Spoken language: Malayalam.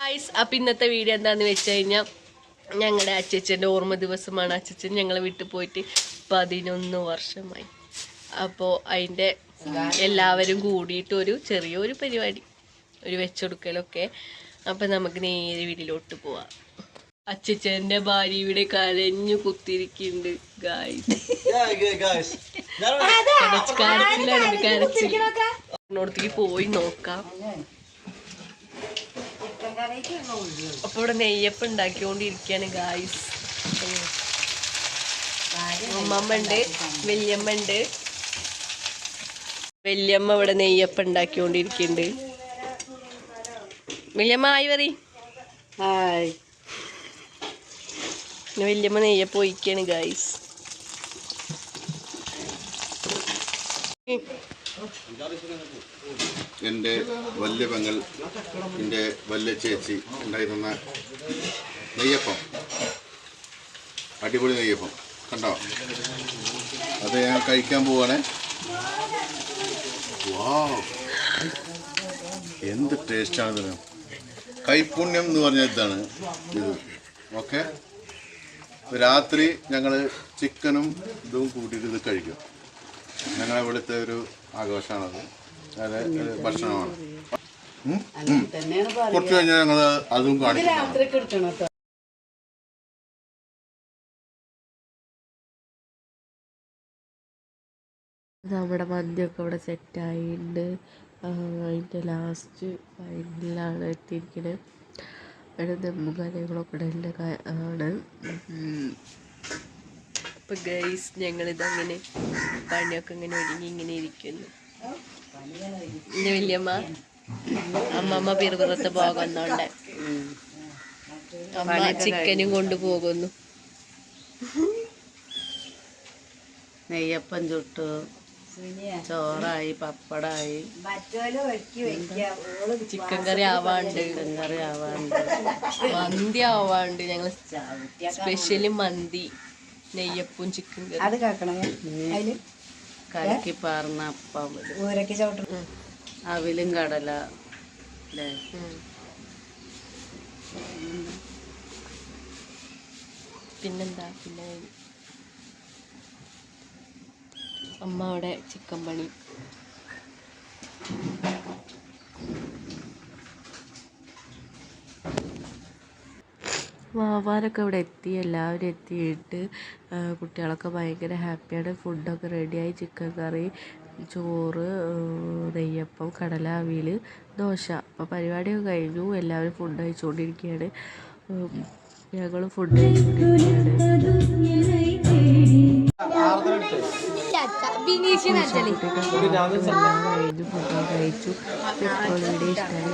ഗൈസ് അപ്പം ഇന്നത്തെ വീഡിയോ എന്താണെന്ന് വെച്ച് കഴിഞ്ഞാൽ ഞങ്ങളുടെ അച്ചച്ചന്റെ ഓർമ്മ ദിവസമാണ്. അച്ചച്ചൻ ഞങ്ങളെ വിട്ടു പോയിട്ട് പതിനൊന്ന് വർഷമായി. അപ്പോൾ അതിന്റെ എല്ലാവരും കൂടിയിട്ട് ഒരു ചെറിയൊരു പരിപാടി ഒരു വെച്ചെടുക്കലൊക്കെ. അപ്പം നമുക്ക് നേരെ വീട്ടിലോട്ട് പോവാം. അച്ചച്ചന്റെ ഭാര്യ ഇവിടെ കരഞ്ഞു കുത്തിരിക്കുന്നുണ്ട് ഗായ്സ് കരച്ചിലാണ് കരച്ചിൽ നോടത്തേക്ക് പോയി നോക്കാം. അപ്പൊ ഇവിടെ നെയ്യപ്പം ഉണ്ടാക്കിക്കൊണ്ടിരിക്കുകയാണ് ഗായ്സ് ഉമ്മമ്മ ഉണ്ട് വല്യമ്മ ഉണ്ട് വല്യമ്മ ഇവിടെ നെയ്യപ്പം ഉണ്ടാക്കിക്കൊണ്ടിരിക്കുന്നുണ്ട്. വല്യമ്മ ആയി പറ ഹായ്. വല്യമ്മ നെയ്യപ്പം ഒഴിക്കാണ് ഗായ്സ് എന്റെ വല്യ പെങ്ങൾ എന്റെ വല്യ ചേച്ചി ഉണ്ടായിരുന്ന നെയ്യപ്പം. അടിപൊളി നെയ്യപ്പം. കണ്ടോ? അത് ഞാൻ കഴിക്കാൻ പോവാണ്. വാ എന്ത് ടേസ്റ്റാണ് ഇതിന് കൈപുണ്യം എന്ന് പറഞ്ഞ ഇതാണ് ഇത്. ഓക്കെ? രാത്രി ഞങ്ങൾ ചിക്കനും ഇതും കൂട്ടിയിട്ട് ഇത് കഴിക്കും. ഞങ്ങളെ ഇവിടുത്തെ ഒരു ആഘോഷമാണത്. അതായത് ഭക്ഷണമാണ്. കുറച്ച് കഴിഞ്ഞാൽ ഞങ്ങൾ അതും കാണിക്കും. നമ്മുടെ മന്തിയൊക്കെ ഇവിടെ സെറ്റായിട്ടുണ്ട് അതിന്റെ ലാസ്റ്റ് ഫൈനലാണ് എത്തിയിരിക്കുന്നത് അവിടെ ദമ്മും കാര്യങ്ങളൊക്കെ ഇടേണ്ട ആണ്. അപ്പോൾ ഗൈസ് ഞങ്ങളിതങ്ങനെ പണിയൊക്കെ ഇങ്ങനെ ഒരുങ്ങി ഇങ്ങനെ ഇരിക്കുന്നു. ഇനി വല്യമ്മ അമ്മമ്മ പിറുപിറത്ത് പോകുന്നുണ്ട് അമ്മ ചിക്കനും കൊണ്ടുപോകുന്നു. നെയ്യപ്പം ചുട്ടു ചോറായി പപ്പടായി. ചിക്കൻ കറി ആവാണ്ട്. ചിക്കൻ കറി ആവാണ്ട്. മന്തി ആവാണ്ട് ഞങ്ങൾ സ്പെഷ്യൽ മന്തി. നെയ്യപ്പും ചിക്കൻ അത് കാക്കണേ? അതിൽ? കലക്കി പാർന്ന അപ്പം. ഊരക്ക് ചവിട്ടും അവിലും കടല. അല്ലേ. പിന്നെന്താ? പിന്നെ അമ്മ അവിടെ ചിക്കൻ പണി. വാവാനൊക്കെ ഇവിടെ എത്തി എല്ലാവരും എത്തിയിട്ട് കുട്ടികളൊക്കെ ഭയങ്കര ഹാപ്പിയാണ്. ഫുഡൊക്കെ റെഡിയായി ചിക്കൻ കറി ചോറ് നെയ്യപ്പം കടല അവിയൽ ദോശ. അപ്പോൾ പരിപാടിയൊക്കെ കഴിഞ്ഞു. എല്ലാവരും ഫുഡ് കഴിച്ചുകൊണ്ടിരിക്കുകയാണ് ഞങ്ങൾ ഫുഡ് കഴിച്ചുകൊണ്ടിരിക്കുകയാണ് കഴിഞ്ഞു ഫുഡ് കഴിച്ചു. ഇപ്പോൾ ഇവിടെ ഇഷ്ടമായി